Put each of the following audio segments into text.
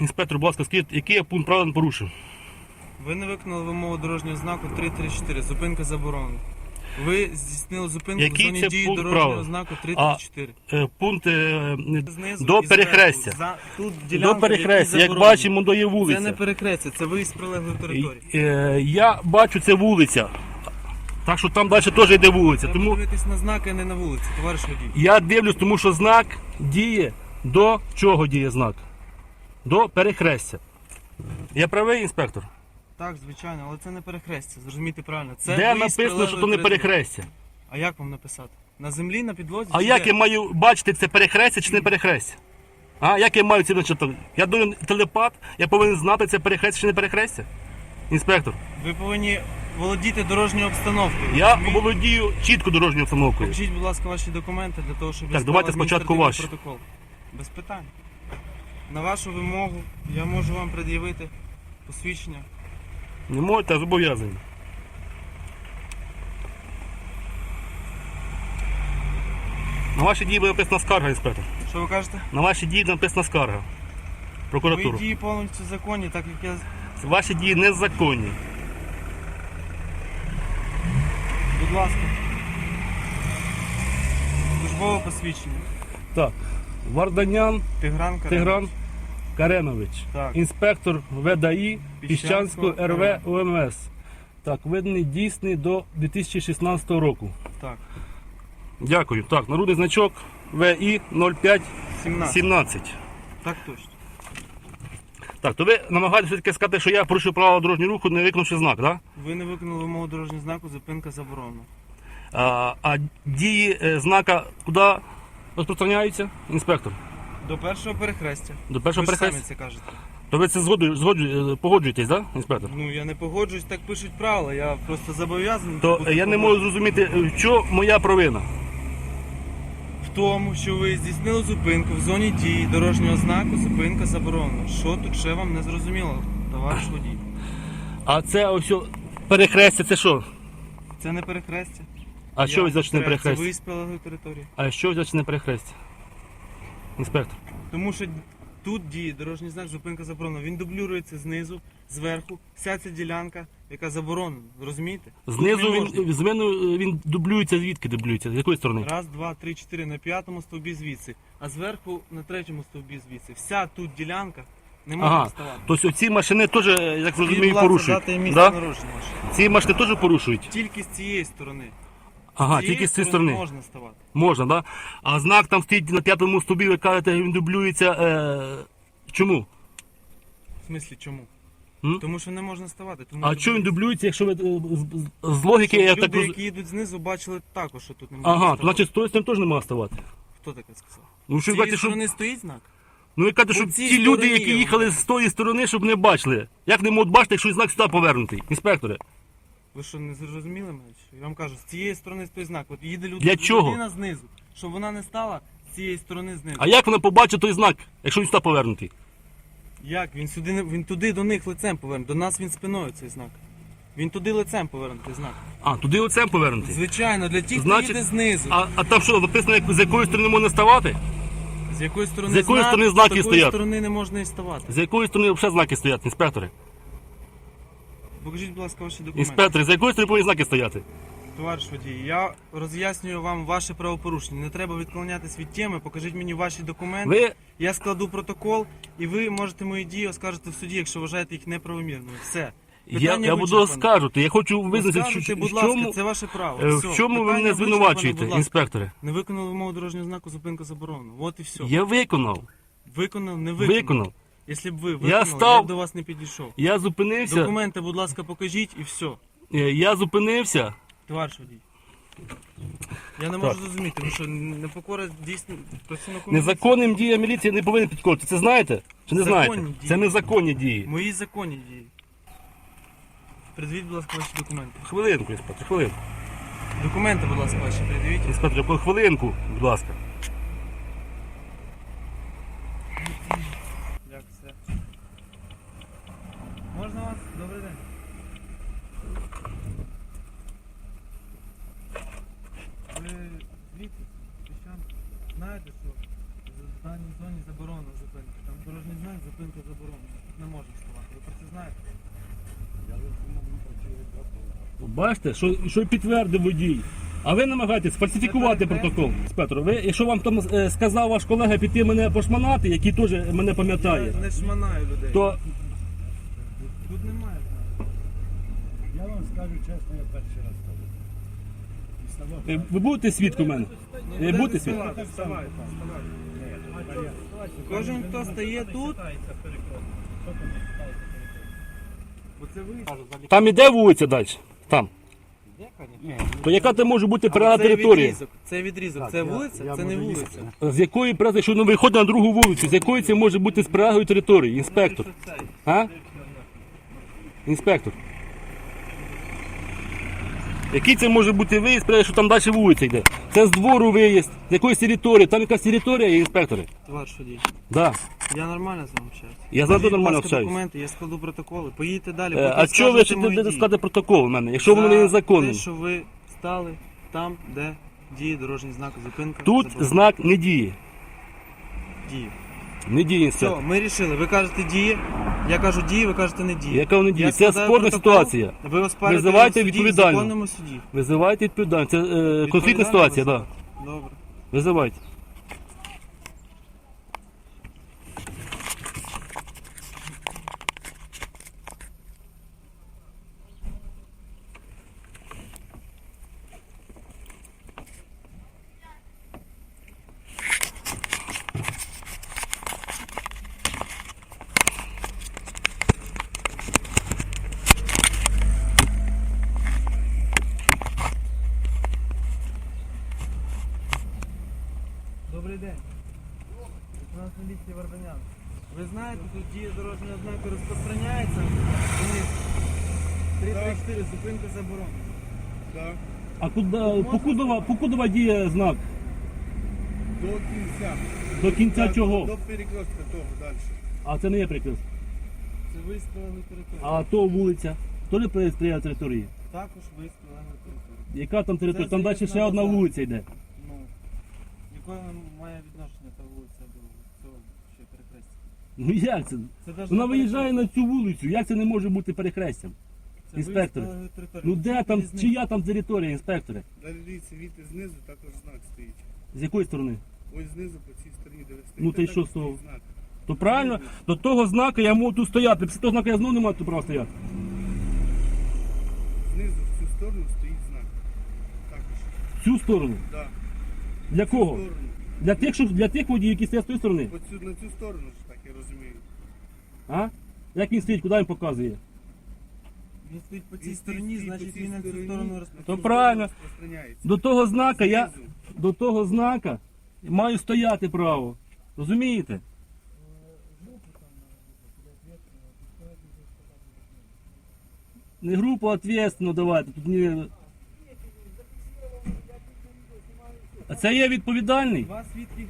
інспектор, будь ласка, скажіть, який я пункт правил порушив? Ви не виконали вимогу дорожнього знаку 334. Зупинка заборонена. Ви здійснили зупинку Який в зоні це дії пункт дорожнього правил? знаку 334. Е, Пункт е, Знизу до і зверху. перехрестя. За, тут До ділянка, перехрестя, як бачимо, до є Це не вулиця. перехрестя, це виїзд з прилеглої території. Е, Я бачу, це вулиця. Так що там далі теж йде вулиця. Треба Тому дивитись на знаки, а не на вулиці, товариш водій. я дивлюсь, тому що знак діє до чого діє знак? До перехрестя. Я правий інспектор? Так, звичайно, але це не перехрестя, зрозумійте правильно. Це Де виїзд написано, що то не території. перехрестя? А як вам написати? На землі, на підлозі? А чи як де? я маю бачити, це перехрестя чи не перехрестя? А як я маю це начати? Я думаю, телепат, я повинен знати, це перехрестя чи не перехрестя? Інспектор, Ви повинні володіти дорожньою обстановкою. я розумієте? володію чітко дорожньою обстановкою. Покажіть, будь ласка, ваші документи для того, щоб я Так, склав давайте спочатку адміністративний ваші. протокол. Без питань. На вашу вимогу я можу вам пред'явити посвідчення. Не можете, а зобов'язані. На ваші дії буде написана скарга, інспектор. Що ви кажете? На ваші дії написана скарга. Мої Прокуратуру. дії повністю законні, так як я. Ваші дії незаконні. Будь ласка. Службове посвідчення. Так. Варданян Тигран. Тигран Каренович. Так. Інспектор ВДАІ Піщанського Піщанського РВ УМС. Так, виданий дійсний до 2016 року. Так. Дякую. Так, народний значок ВІ 0517. 17. Так точно. Так, то ви намагаєтеся все-таки сказати, що я порушив право дорожнього руху, не виконавши знак, так? Да? Ви не виконали вимогу дорожнього знаку, зупинка заборонена. А, а дії е, знака куди розпространяються? Інспектор. До першого перехрестя. До першого ви ж самі перехрестя? це кажете. То ви це згоду, згоджу, е, погоджуєтесь, так, да, інспектор? Ну я не погоджуюсь, так пишуть правила. Я просто зобов'язаний. То бути е, я не можу зрозуміти, е, в що моя провина. в тому, що ви здійснили зупинку в зоні дії дорожнього знаку, зупинка заборонена. Що тут ще вам не зрозуміло, товариш водій? А це ось о, перехрестя, це що? Це не перехрестя. А що ви значить не повторяю, Це перехрестя? прилеглої території. А що значить не перехрестя? Інспектор. Тому що тут діє дорожній знак, зупинка заборонена. Він дублюється знизу, зверху. Вся ця ділянка, яка заборонена. Розумієте? Знизу він, з мене він дублюється, звідки дублюється? З якої сторони? Раз, два, три, чотири на п'ятому стовбі звідси, а зверху на третьому стовбі звідси. Вся тут ділянка не може Ага. вставати. Тобто ці машини теж, я так розумію, порушують. Да? Ці машини теж порушують? Тільки з цієї сторони. Ага, тільки з цієї сторони. можна ставати. Можна, так? Да? А знак там стоїть на п'ятому стовбі, ви кажете, він дублюється. Е... Чому? В смислі чому? М? Тому що не можна ставати. Тому А що що він дублюється, якщо ви е, з, з логіки, Щоб я люди, так роз... які йдуть знизу, бачили також, що тут не можна Ага, ставати. то значить з тої сторони теж немає ставати. Хто таке сказав? Ну З що ви цієї кажете, що сторони стоїть знак? ну ви кажете, по щоб цій ті люди, які їхали з тої сторони, щоб не бачили. Як не можуть бачити, якщо знак сюди повернутий? Інспекторе. Ви що, не зрозуміли мене? чи? Я вам кажу, з цієї сторони стоїть знак. От їде люд... Для чого? людина знизу, щоб вона не стала з цієї сторони знизу. А як вона побачить той знак, якщо він сюди повернутий? Як? Він сюди не- він туди до них лицем повернутий. До нас він спиною цей знак. Він туди лицем повернутий знак. А, туди оцем повернутий. Звичайно, для тих, Значить- хто їде знизу. А, а там що, написано, як- з якої сторони можна ставати? З якої сторони З якої знак, сторони знаки з такої стоять? сторони не можна і ставати. З якої сторони взагалі знаки стоять, інспектори? Покажіть, будь ласка, ваші документи. Інспектори, з якої повинні знаки стояти? Товариш водій, я роз'яснюю вам ваше правопорушення. Не треба відклонятись від теми. Покажіть мені ваші документи. Ви Я складу протокол, і ви можете мої дії оскаржити в суді, якщо вважаєте їх неправомірними. Все. я, Питання я буду вичерпане. оскаржувати. Я хочу визначити, Оскаржуйте, що, будь в ласка, чому, це ваше право. е, Все. в чому ви Питання мене вичерпане, звинувачуєте, будь ласка. інспектори? Не виконали вимогу дорожнього знаку, зупинка заборонена. От і все. Я виконав. Виконав, не виконав. Виконав. Якщо б ви виконали, я, став- б до вас не підійшов. Я зупинився. Документи, будь ласка, покажіть і все. е, Я зупинився. Товариш водій. Я не можу зрозуміти, тому що непокора дійсно працівнику Незаконним діям міліції не повинен підходити. Це знаєте? Чи не Законні знаєте? дії. Це незаконні дії. Мої законні дії. Придивіть, будь ласка, ваші документи. Хвилинку, інспектор, хвилинку. Документи, будь ласка, ваші придивіть. Інспектор, хвилинку, будь ласка. Як все. Можна вас? Добрий день. Даній зоні заборонена зупинка. Там дорожній знак, зупинка заборонена. Тут не можна ставати. Ви про це знаєте? Бачите, що, що й підтвердив водій. А ви намагаєтесь фальсифікувати Це перехрест. протокол. Петро, ви, якщо вам там е, сказав ваш колега піти мене пошманати, який теж мене пам'ятає, Я не шманаю людей. то Тут немає. Я вам скажу чесно, я перший раз ставлю. І ставав е, ви будете свідком мене? Ви будете свідком? Вставайте, вставайте. Кожен, хто стає тут, це. Там іде вулиця далі. Там. То яка там може бути природна територія? це відрізок, це вулиця, це не вулиця. З якої праці, що ну, виходить на другу вулицю, з якої це може бути з прилеглої території, інспектор? А? Інспектор. Який це може бути виїзд, що там далі вулиця йде? Це з двору виїзд, з якоїсь території, там якась територія є, інспектори. Товариш водій, Да. я нормально з вами общаюся. Я завжди Покажіть, нормально ласка, общаюсь. документи, я складу протоколи. Поїдьте далі, Е, потім А чого ви скажете ще мої будете дії. складати протокол в мене, якщо воно За незаконне? Те, що ви стали там, де діє дорожній знак зупинка. Тут заборонена. знак не діє. діє. Не діє Все, інспектор. ми рішили. Ви кажете діє, я кажу діє, ви кажете не діє. Яка вона діє? Я Це складаю спорна протокол, ситуація. Ви оспарите Визивайте в суді, законному суді. Визивайте відповідальність. Це е, конфліктна ситуація, так. Да. Добре. Визивайте. Добрий день. Лейтенант міліції Варданян. Ви знаєте, тут дія дорожнього знаку розпространяється. Вниз. 334, зупинка заборонена. Так, Куди, покудова, покудова діє знак? до кінця. До кінця Так, чого? До перекрестка того далі. А це не є прикрив. Це ви спалили територію. А то вулиця. То не приємна території. Також ви спалили територію. Яка там територія? Це Там далі заїзд ще на одна вулиця йде. Ну, якої має відношення та вулиця до цього ще перехрестя? Ну як це? Це Вона не виїжджає на цю вулицю. Як це не може бути перехрестям? Це інспектор. територію. Ну де там, чия там територія, інспектори? Далі дивіться, віти знизу також знак стоїть. З якої сторони? Ось знизу по цій стороні, де ви стоїте. Ну, та й що з стоїть того? Знак. То правильно, до того знака я можу тут стояти. Після того знака я знову не маю тут права стояти. Знизу в цю сторону стоїть знак. Також. В цю сторону. Да. Для кого? сторону. Для тих, що для тих водіїв, які стоять з тої сторони. По цю, на цю сторону ж так я розумію. А? Як він стоїть, куди він показує? Він стоїть по цій стороні, значить він на цю сторону на розповідає. То правильно. До того знака я до того знака маю стояти право. Розумієте? Не групу ответственно давайте. Тут не... А це є відповідальний? Два свідки є.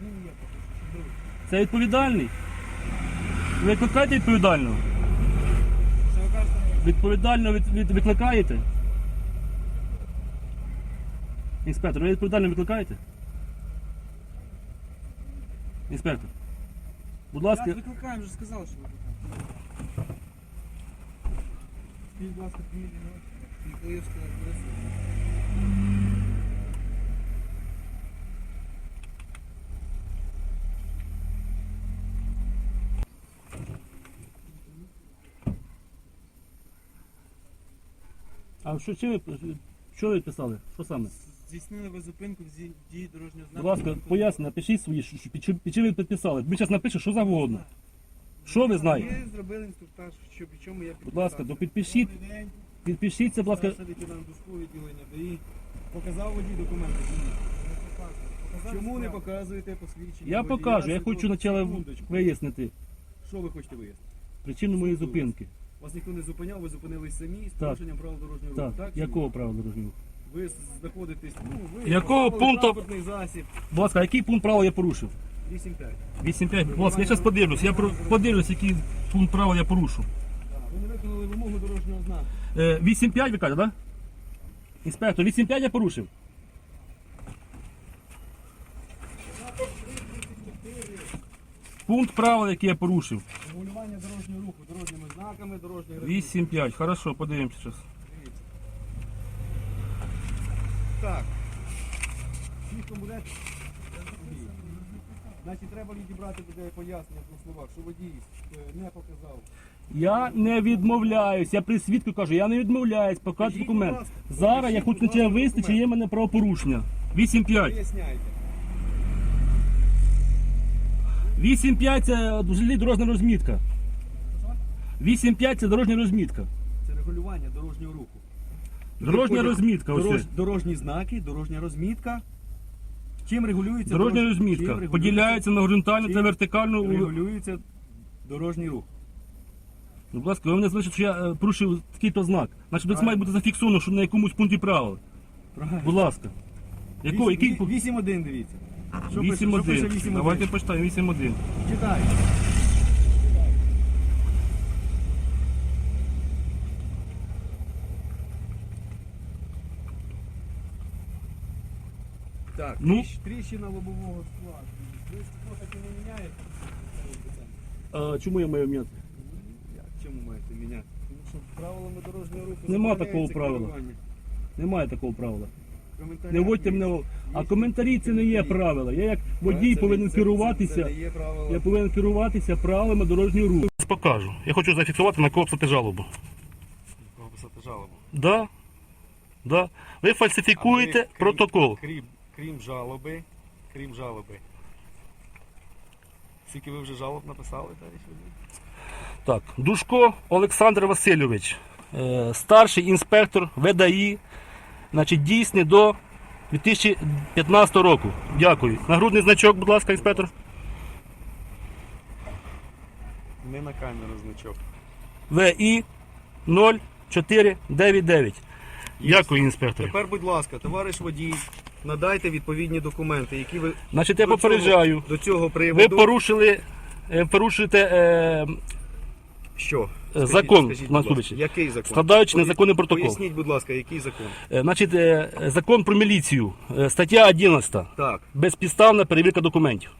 З є поки що. Це відповідальний? Ви викликаєте відповідального? Відповідально від, від, викликаєте? Інспектор, ви відповідально викликаєте? Інспектор. Будь ласка, Я викликаємо, вже сказали, що викликаємо. Скажіть, будь ласка, фамілію. Миколаївська адреса. А що чим ви що ви писали? Що саме? Здійснили ви зупинку в зі- дії дорожнього знаку. Будь ласка, поясніть, напишіть свої, що- що- під чим- під чим ви підписали. Ви зараз напишете, що завгодно. Що ви знаєте? Ми зробили інструктаж, що під чому я підписав. Будь ласка, то підпишіть, підпишіться, будь ласка. Старший лейтенант Душко відділення ДАІ показав водій документи. Чому не показуєте посвідчення? Я водія? покажу, я Секунду- хочу спочатку секундочку. вияснити Що ви хочете вияснити? причину моєї зупинки. Вас ніхто не зупиняв, ви зупинились самі з порушенням правил дорожнього руху. Так, Так, чи ні? якого права дорожнього? руху? Ви знаходитесь, ну, ви Якого пункту? транспортний засіб Будь ласка, який пункт права я порушив? 8-5. 8.5. Будь ласка, я зараз подивлюсь. Я про- подивлюсь, який пункт права я порушу. Так, Ви не виконали вимогу дорожнього знаку. Е, 8.5 ви кажете, так? Інспектор, 8.5 я порушив. Пункт правил, який я порушив. Дорожніми знаками, дорожньої 8-5. Хорошо, подивимося зараз. Так. Свідком буде? Значить, треба відібрати буде пояснення по словах, що водій е, не показав. Я не відмовляюсь. Я при свідку кажу, я не відмовляюсь, Покажіть, документ. будь ласка. Зараз я Покажіть, хочу будь на тебе ласка, вивести, чи є в мене правопорушення. 8-5. Виясняйте. 8-5 це взагалі дорожня розмітка. 8-5 це дорожня розмітка. Це регулювання дорожнього руху. Дорожня Виходять розмітка. Ось. Дорож, це. дорожні знаки, дорожня розмітка. Чим регулюється Дорожня дорож- розмітка. чим регулюється- Поділяється на горизонтальну та чим вертикальну. Регулюється дорожній рух. Ну, Будь ласка, ви мене значить, що я е, порушив такий-то знак. Значить, це має бути зафіксовано, що на якомусь пункті правил. Правильно. Будь ласка. Яко, який? 8-1 дивіться. Що пише- що пише 8-1. 8-1? Давайте почитаємо 8-1. Читай. Так, Ну. тріщ- тріщина лобового скла. Ви скло не міняєте? А, чому я маю міняти? Чому маєте міняти? Тому що правилами дорожнього руху Нема забороняється такого правила. керування. Немає такого правила. Коментарі Не вводьте мене. в- А коментарі це не є правила. Я як водій Це повинен це- керуватися. Я повинен керуватися правилами дорожнього руху. Покажу. Я хочу зафіксувати на кого писати жалобу. Кого писати жалобу. Да. Да. Ви фальсифікуєте А ви, крім- протокол. Крім, крім жалоби, крім жалоби. Скільки ви вже жалоб написали, товариш? Так, Душко Олександр Васильович, е, старший інспектор ВДАІ, значить, дійсний до 2015 року. Дякую. Нагрудний значок, будь ласка, інспектор. Не на камеру значок. ВІ 0499. Дякую, інспектор. Тепер, будь ласка, товариш водій, надайте відповідні документи, які ви Значить, я до попереджаю. цього, до цього Ви приводу. порушили, е, порушуєте, е, Що? закон, будь ласка, Слубичі. Який закон? Складаючи незаконний протокол. Поясніть, будь ласка, який закон? е, значить, е, закон про міліцію, е, стаття 11. Так, Безпідставна перевірка документів.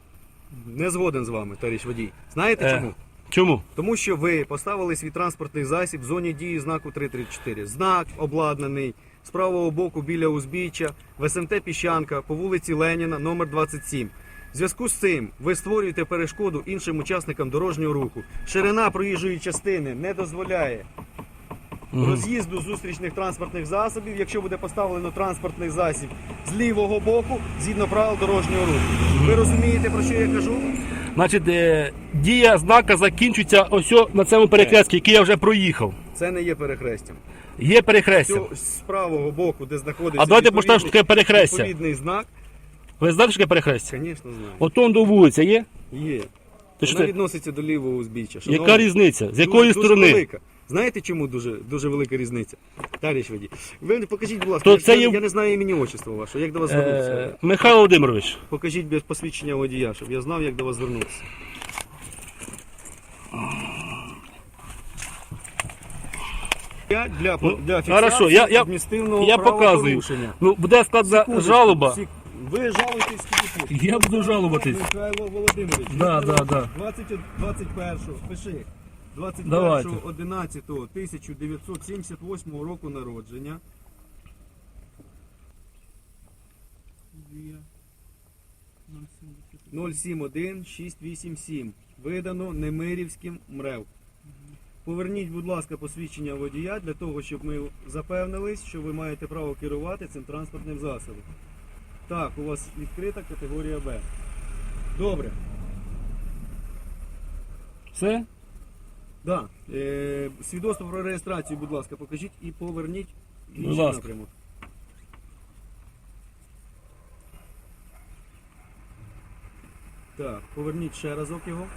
не згоден з вами, товариш водій. Знаєте Е, чому? Чому? Тому що ви поставили свій транспортний засіб в зоні дії знаку 334. Знак обладнаний з правого боку біля узбіччя в СМТ Піщанка по вулиці Леніна, номер 27. В зв'язку з цим ви створюєте перешкоду іншим учасникам дорожнього руху. Ширина проїжджої частини не дозволяє роз'їзду зустрічних транспортних засобів, якщо буде поставлено транспортний засіб з лівого боку згідно правил дорожнього руху. Ви розумієте, про що я кажу? Значить, е, дія знака закінчується ось на цьому перехрестці, який я вже проїхав. Це не є перехрестям. Є перехрестя. З правого боку, де знаходиться А давайте почитаємо, що таке перехрестя. Відповідний знак, Ви знаєте, що таке перехрестя? звісно, знаю. Ото он до вулиця є? Є. Ти що Вона відноситься до лівого узбіччя. Яка різниця? З якої дуже сторони? велика. Знаєте, чому дуже, дуже велика різниця? Таріч водій. Ви покажіть, будь ласка, То я, це я, є- я не знаю імені отчества вашого. Як до вас звернутися? Е, Михайло Володимирович, Покажіть без посвідчення водія, щоб я знав, як до вас звернутися. Я для, Ну, для фіксації хорошо, я- я- адміністративного я показую. правопорушення. Ну, буде складна Секундочку, жалоба. сек- Ви жалуєтесь скільки хочете. Я буду жалуватись. Михайло Володимирович. Да, да, да. 20, 21, пиши. Давайте. 21.11.1978 року народження. 071687. Видано Немирівським МРЕВ. Поверніть, будь ласка, посвідчення водія для того, щоб ми запевнились, що ви маєте право керувати цим транспортним засобом. Так, у вас відкрита категорія Б. Добре. Все? Да. Е, свідоцтво про реєстрацію, будь ласка, покажіть і поверніть в інший ласка. напрямок. Так, поверніть ще разок його.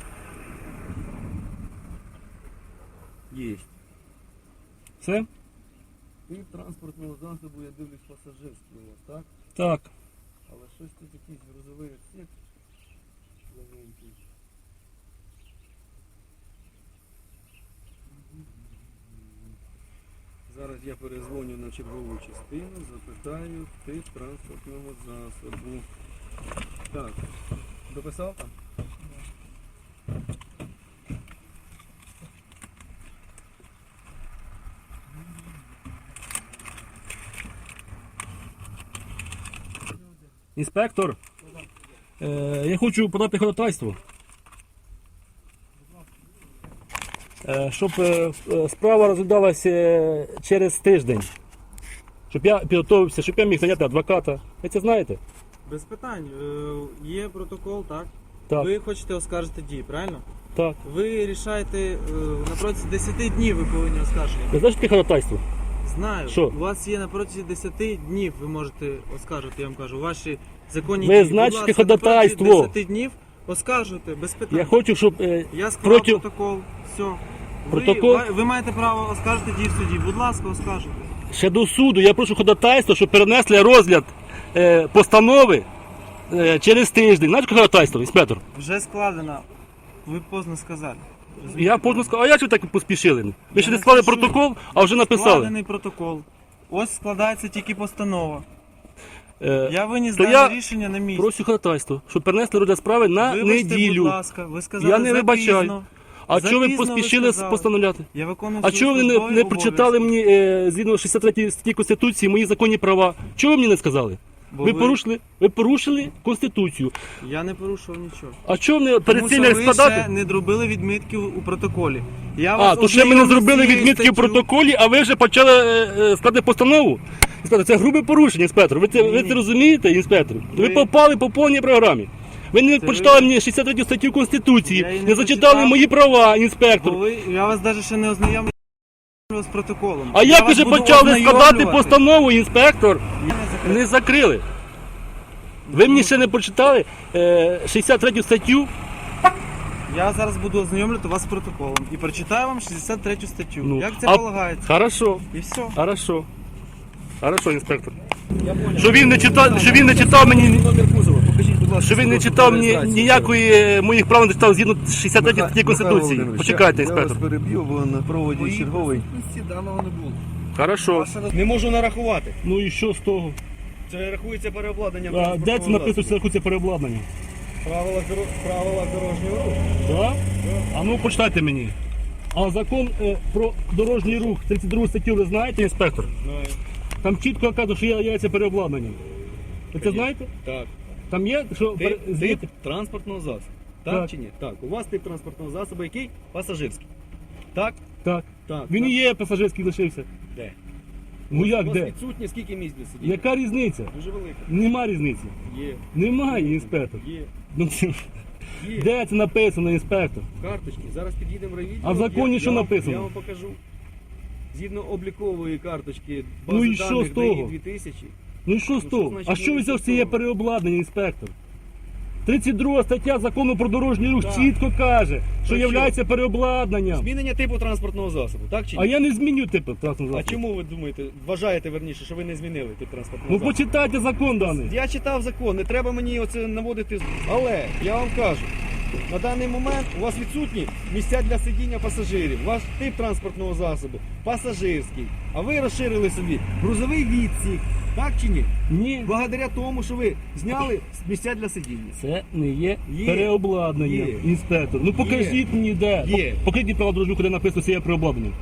Єсть. Все? І транспортного засобу я дивлюсь пасажирський у вас, так? Так. Але щось тут якийсь грузовий отсек. Новенький. Зараз я перезвоню на чергову частину, запитаю тип транспортного засобу. Так, дописав там? Інспектор, е, я хочу подати ходатайство. Е, щоб е, е, справа розглядалася е, через тиждень. Щоб я підготовився, щоб я міг зайняти адвоката. Ви це знаєте? Без питань. Е, Є протокол, так? Так, Ви хочете оскаржити дії, правильно? так. Ви рішаєте е, на протязі 10 днів ви повинні оскаржити. Ви знаєте таке ходатайство? Знаю. Що? У вас є на протязі 10 днів, ви можете оскаржити, я вам кажу, ваші законні Ви дії. Будь яке ласка, на протязі ходатайство? 10 днів оскаржуйте, без питань. Я хочу, щоб. е, Я склав проти- протокол, все. Протокол? Ви, ви маєте право оскаржити дії в суді. Будь ласка, оскаржуйте. ще до суду я прошу ходатайство, щоб перенесли розгляд е, постанови е, через тиждень. Знаєте, яке ходатайство, інспектор? Вже складено. Ви поздно сказали. Я поздно сказав, а як ви так поспішили? Ви ще не склали спішу. протокол, а вже написали. Складений протокол. Ось складається тільки постанова. Е, Я виніс то дане я рішення на місці. Прошу ходатайство, щоб перенесли розгляд справи на Вибачте, неділю. будь ласка, ви сказали Я не вибачаю. А чого ви Запізно поспішили сказали. постановляти? Я виконую А свої чого ви не, службові не прочитали мені е, згідно 63 статті Конституції мої законні права? Чого ви мені не сказали? Бо ви, ви- порушили, ви порушили Конституцію. Я не порушував нічого. А чого ви перед Тому цим що як ви складати? ще не зробили відмітків у протоколі. Я А, вас то ще ми не ознайомив зробили цією відмітки в статтю. протоколі, а ви вже почали е, е, складати постанову. Інспектор, це грубе порушення, інспектор. Ви це, ви Ні. це розумієте, інспектор? Ви, Ви- попали по повній програмі. Ви не Це почитали ви- мені 63 статтю Конституції, Я її не, не зачитали прочитав. мої права, інспектор. Бо ви, я вас навіть ще не ознайомив з протоколом. А Я як ви вже почали складати ознайомлювати. постанову, інспектор? Не закрили. Ви мені ще не прочитали е, 63 статтю. Я зараз буду ознайомлювати вас з протоколом і прочитаю вам 63 статтю. Ну, Як це а- полагається? Хорошо, І все. хорошо. Хорошо, інспектор. Що він не читав, що він не читав мені. Номер кузова, покажіть, будь ласка. Що він не читав про ні, реєстрацію. ніякої е, моїх прав не читав згідно 63 статті Конституції. Почекайте, я- Я інспектор. вас переб'ю, бо на проводі черговий. даного не було. Хорошо. Не можу нарахувати. Ну і що з того? Це рахується переобладнання. А, де це написано, що рахується переобладнання? Правила, правила дорожнього руху. Так? А ну почитайте мені. А закон е, про дорожній рух, 32 статтю, ви знаєте, інспектор? Знаю. Там чітко каже, що є, є це переобладнання. Ви це знаєте? Так. Там є, що пере- Тип, звідти- тип транспортного засобу. Так, Так. чи ні? Так. У вас тип транспортного засобу який? Пасажирський. Так? Так. Так. Він так. і є пасажирський лишився. Де? Ну як У вас де? відсутні скільки місць для сидіння? Яка різниця? Дуже велика. Нема різниці. Є. Немає, інспектор. Є. Ну, це- Є. де це написано, інспектор? Карточки. Зараз під'їдемо в райвідділ. А в законі я, що я вам- написано? Я вам покажу. Згідно облікової карточки Ну і що даних з того? ДАІ 2000. Ну і що з що того? значить А що ну ви і що взяв з з цієї того? переобладнання, інспектор? 32 стаття закону про дорожній рух Так. чітко каже, що що? є переобладнанням. Змінення типу транспортного засобу, так чи ні? А я не зміню типу транспортного А засобу. чому ви думаєте, вважаєте верніше, що ви не змінили тип транспортного Ну засобу? почитайте закон даний. Я читав закон, не треба мені оце наводити. Але я вам кажу, на даний момент у вас відсутні місця для сидіння пасажирів. Ваш тип транспортного засобу пасажирський. А ви розширили собі грузовий відсік, так чи ні? Ні. Благодаря тому, що ви зняли місця для сидіння. Це не є, Є. переобладнання, Є. інспектор. Ну покажіть мені де. Є. Покажіть мені право дорожнього, де написано, що є переобладнання.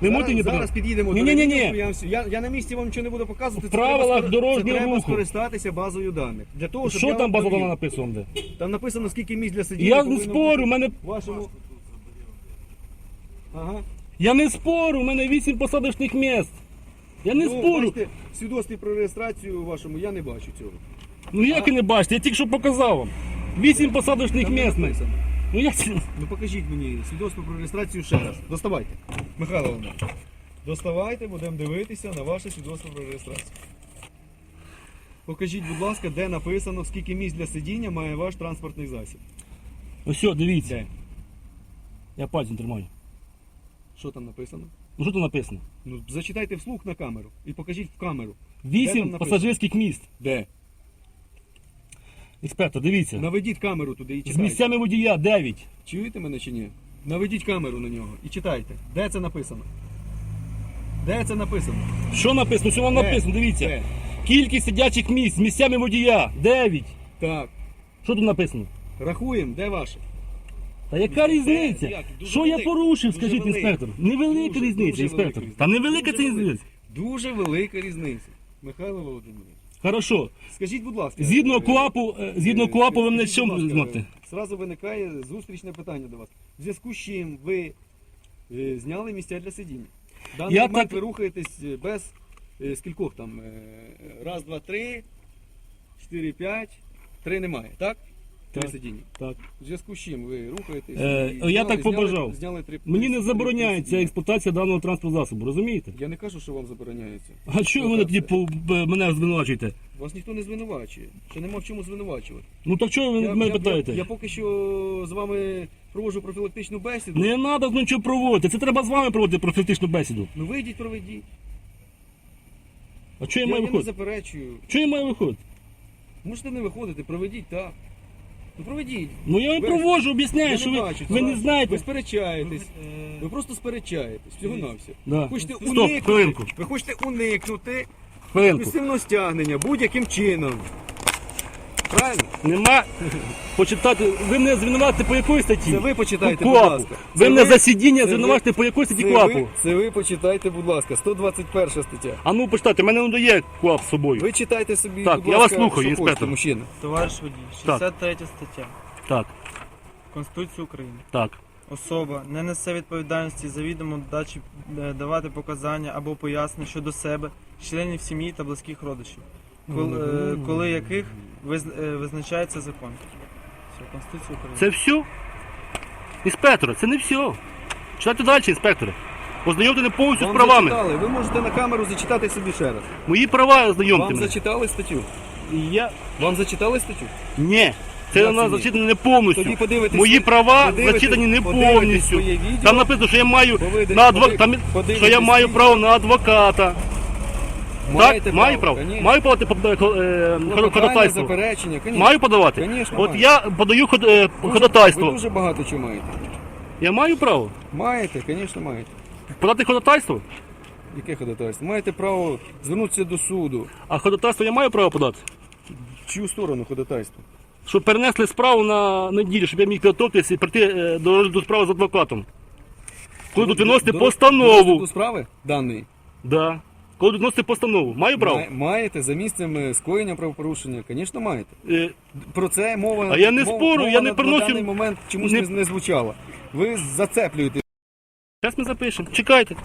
Ви можете мені зараз, показати? під'їдемо Ні, до ні, ні, ні. Я, вам всю- я, я на місці вам нічого не буду показувати. В це треба правилах дорожнього це треба руху. скористатися базою даних. Для того, щоб Що я там вам база довів. дана написано де? Там написано, скільки місць для сидіння. Я не повинно спорю, у мене. в Вашому... Ага. Я не спорю, у мене 8 посадочних місць. Я не ну, спорю. Бачите, в свідоцтві про реєстрацію вашому я не бачу цього. Ну як ви не бачите, я тільки що показав вам. 8 посадочних Там не місць. написано. Ну як це? Ну покажіть мені свідоцтво про реєстрацію ще раз. Доставайте. Михайло Володимирович. Доставайте, будемо дивитися на ваше свідоцтво про реєстрацію. Покажіть, будь ласка, де написано, скільки місць для сидіння має ваш транспортний засіб. Ось все, дивіться. Де? Я пальцем тримаю. Що там написано? Ну що тут написано? Ну, зачитайте вслух на камеру і покажіть в камеру. Де 8 там написано? пасажирських місць. Де? Інспектор, дивіться. Наведіть камеру туди і З читайте. місцями водія 9. Чуєте мене чи ні? Наведіть камеру на нього і читайте. Де це написано? Де це написано? Що написано? Що вам Де? написано? Дивіться. Де? Кількість сидячих місць з місцями водія 9. Так. Що тут написано? Рахуємо, де ваше? Та яка різниця? Що я порушив, скажіть інспектор? Невелика різниця, інспектор. Та невелика це різниця. Дуже велика різниця. Михайло Володимирович. Хорошо. Скажіть, будь ласка. Згідно е, КУАПу, е, згідно е, КУАПу, ви мене чому будь? Зразу виникає зустрічне питання до вас. В зв'язку з чим ви е, зняли місця для сидіння? В даний Я момент так- ви рухаєтесь е, без е, скількох там? е, Раз, два, три, чотири, п'ять. Три немає, так? Три Так. сидіння. Так. В зв'язку з чим ви рухаєтесь? Е, і я зняли- так побажав. Зняли три, Мені не забороняється експлуатація даного транспортного засобу, розумієте? Я не кажу, що вам забороняється. А що ви мене тоді по- мене звинувачуєте? Вас ніхто не звинувачує. Ще нема в чому звинувачувати. Ну так чого ви Я, мене я, питаєте? я, я поки що з вами проводжу профілактичну бесіду. Не треба нічого проводити. Це треба з вами проводити профілактичну бесіду. Ну вийдіть, проведіть. А що я Я, маю я не заперечую. Що я маю виходити? Можете не виходити, проведіть так. Ну проведіть. Ну я вам Ви- провожу, об'ясняю, що ви, бачу ви не Ви знаєте. сперечаєтесь. Е, Ви просто сперечаєтесь. Всього на все. Да. Хочете Стоп, уникнути. хвилинку. Ви хочете уникнути Хвилинку. стягнення будь-яким чином. Правильно? Нема почитати. Ви мене звинуватите по якої статті? Це ви почитайте, будь КУАПу. ласка. Ви Це мене ви- за сидіння це ви- звинуватите по якої статті Це КУАПу? ви, це ви почитайте, будь ласка, 121 стаття. А ну почитайте, мене не дає КУАП з собою. Ви читайте собі, Так, будь я вас ласка, слухаю, що інспектор. хочете, мужчина. Товариш водій, 63 стаття Так, Конституції України. так. Особа не несе відповідальності за відомо дачі е, давати показання або пояснення щодо себе, членів сім'ї та близьких родичів, коли, е, коли яких визначається закон. Все, Конституція України. Це все? Інспектора, це не все. Читайте далі, інспектора. Ознайомте не повністю з Вам правами. зачитали, ви можете на камеру зачитати собі ще раз. Мої права ознайомте Вам мене. зачитали статтю? Я... Вам зачитали статтю? Ні. Це у нас зачитано не повністю. Тоді подивитесь Мої права подивитесь- зачитані не подивитесь повністю. своє відео. Там написано, що я маю на адвок... там, подивитесь що я маю право на адвоката. Маєте так, маю право. конечно. Маю подавати по- е, Клопотання, ходатайство. заперечення, конечно. Маю подавати? Конечно, От маю. я подаю ход- е, Ви ходатайство. дуже багато чого маєте. Я маю право Маєте, звісно, маєте. подати ходатайство? Яке ходатайство? Маєте право звернутися до суду. А ходатайство я маю право подати? В чию сторону ходатайство? Щоб перенесли справу на неділю, щоб я міг підготуватися і прийти е, до розгляду справи з адвокатом. Коли будуть виносити До- До постанову. справи даної? Да. Коли будуть постанову. Маю право? Має- Маєте за місцем е, скоєння правопорушення, звісно, маєте. Е, Про це мова. А я не мова- спорю, мова я не на, приношу- на даний момент чомусь не- не, не звучала. Ви зацеплюєте. Зараз ми запишемо. Чекайте.